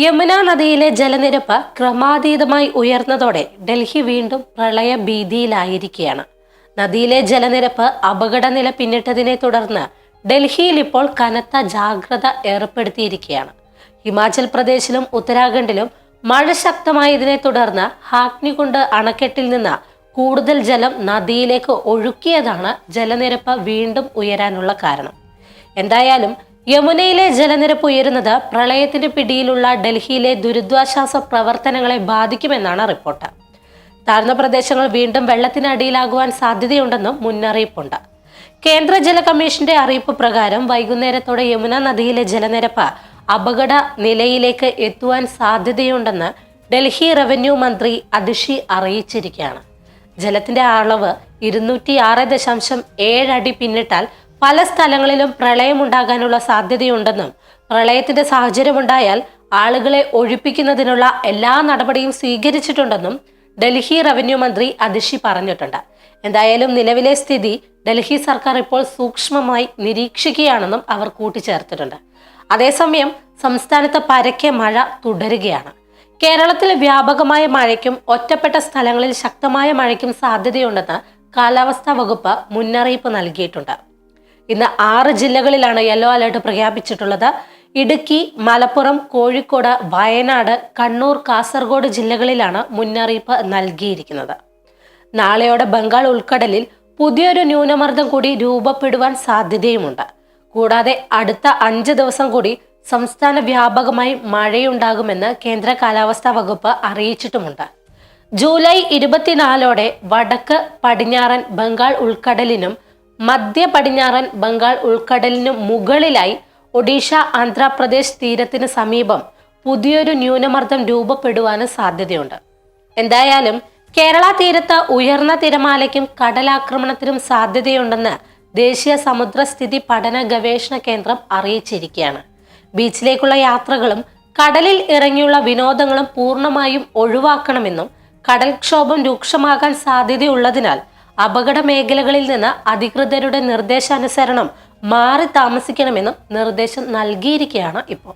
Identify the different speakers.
Speaker 1: യമുന നദിയിലെ ജലനിരപ്പ് ക്രമാതീതമായി ഉയർന്നതോടെ ഡൽഹി വീണ്ടും പ്രളയ ഭീതിയിലായിരിക്കുകയാണ്. നദിയിലെ ജലനിരപ്പ് അപകടനില പിന്നിട്ടതിനെ തുടർന്ന് ഡൽഹിയിൽ ഇപ്പോൾ കനത്ത ജാഗ്രത ഏർപ്പെടുത്തിയിരിക്കുകയാണ്. ഹിമാചൽ പ്രദേശിലും ഉത്തരാഖണ്ഡിലും മഴ ശക്തമായതിനെ തുടർന്ന് ഹാക്നികുണ്ട് അണക്കെട്ടിൽ നിന്ന് കൂടുതൽ ജലം നദിയിലേക്ക് ഒഴുക്കിയതാണ് ജലനിരപ്പ് വീണ്ടും ഉയരാനുള്ള കാരണം. എന്തായാലും യമുനയിലെ ജലനിരപ്പ് ഉയരുന്നത് പ്രളയത്തിന്റെ പിടിയിലുള്ള ഡൽഹിയിലെ ദുരിതാശ്വാസ പ്രവർത്തനങ്ങളെ ബാധിക്കുമെന്നാണ് റിപ്പോർട്ട്. താഴ്ന്ന പ്രദേശങ്ങൾ വീണ്ടും വെള്ളത്തിനടിയിലാകുവാൻ സാധ്യതയുണ്ടെന്നും മുന്നറിയിപ്പുണ്ട്. കേന്ദ്ര ജല കമ്മീഷന്റെ അറിയിപ്പ് പ്രകാരം വൈകുന്നേരത്തോടെ യമുന നദിയിലെ ജലനിരപ്പ് അപകട നിലയിലേക്ക് എത്തുവാൻ സാധ്യതയുണ്ടെന്ന് ഡൽഹി റവന്യൂ മന്ത്രി അതിഷി അറിയിച്ചിരിക്കുകയാണ്. ജലത്തിന്റെ അളവ് ഇരുന്നൂറ്റി ആറ് ദശാംശം ഏഴ് അടി പിന്നിട്ടാൽ പല സ്ഥലങ്ങളിലും പ്രളയമുണ്ടാകാനുള്ള സാധ്യതയുണ്ടെന്നും പ്രളയത്തിന്റെ സാഹചര്യമുണ്ടായാൽ ആളുകളെ ഒഴിപ്പിക്കുന്നതിനുള്ള എല്ലാ നടപടിയും സ്വീകരിച്ചിട്ടുണ്ടെന്നും ഡൽഹി റവന്യൂ മന്ത്രി അതിഷി പറഞ്ഞിട്ടുണ്ട്. എന്തായാലും നിലവിലെ സ്ഥിതി ഡൽഹി സർക്കാർ ഇപ്പോൾ സൂക്ഷ്മമായി നിരീക്ഷിക്കുകയാണെന്നും അവർ കൂട്ടിച്ചേർത്തിട്ടുണ്ട്. അതേസമയം സംസ്ഥാനത്ത് പരക്കെ മഴ തുടരുകയാണ്. കേരളത്തിൽ വ്യാപകമായ മഴയ്ക്കും ഒറ്റപ്പെട്ട സ്ഥലങ്ങളിൽ ശക്തമായ മഴയ്ക്കും സാധ്യതയുണ്ടെന്ന് കാലാവസ്ഥാ വകുപ്പ് മുന്നറിയിപ്പ് നൽകിയിട്ടുണ്ട്. ഇന്ന് ആറ് ജില്ലകളിലാണ് യെല്ലോ അലർട്ട് പ്രഖ്യാപിച്ചിട്ടുള്ളത്. ഇടുക്കി മലപ്പുറം കോഴിക്കോട് വയനാട് കണ്ണൂർ കാസർഗോഡ് ജില്ലകളിലാണ് മുന്നറിയിപ്പ് നൽകിയിരിക്കുന്നത്. നാളെയോടെ ബംഗാൾ ഉൾക്കടലിൽ പുതിയൊരു ന്യൂനമർദ്ദം കൂടി രൂപപ്പെടുവാൻ സാധ്യതയുമുണ്ട്. കൂടാതെ അടുത്ത അഞ്ച് ദിവസം കൂടി സംസ്ഥാന വ്യാപകമായി മഴയുണ്ടാകുമെന്ന് കേന്ദ്ര കാലാവസ്ഥാ വകുപ്പ് അറിയിച്ചിട്ടുമുണ്ട്. ജൂലൈ ഇരുപത്തിനാലോടെ വടക്ക് പടിഞ്ഞാറൻ ബംഗാൾ ഉൾക്കടലിനും മധ്യ പടിഞ്ഞാറൻ ബംഗാൾ ഉൾക്കടലിനും മുകളിലായി ഒഡീഷ ആന്ധ്രാപ്രദേശ് തീരത്തിന് സമീപം പുതിയൊരു ന്യൂനമർദ്ദം രൂപപ്പെടുവാനും സാധ്യതയുണ്ട്. എന്തായാലും കേരള തീരത്ത് ഉയർന്ന തിരമാലയ്ക്കും കടലാക്രമണത്തിനും സാധ്യതയുണ്ടെന്ന് ദേശീയ സമുദ്രസ്ഥിതി പഠന ഗവേഷണ കേന്ദ്രം അറിയിച്ചിരിക്കുകയാണ്. ബീച്ചിലേക്കുള്ള യാത്രകളും കടലിൽ ഇറങ്ങിയുള്ള വിനോദങ്ങളും പൂർണമായും ഒഴിവാക്കണമെന്നും കടൽക്ഷോഭം രൂക്ഷമാകാൻ സാധ്യതയുള്ളതിനാൽ അപകട മേഖലകളിൽ നിന്ന് അധികൃതരുടെ നിർദ്ദേശാനുസരണം മാറി താമസിക്കണമെന്നും നിർദ്ദേശം നൽകിയിരിക്കുകയാണ് ഇപ്പോൾ.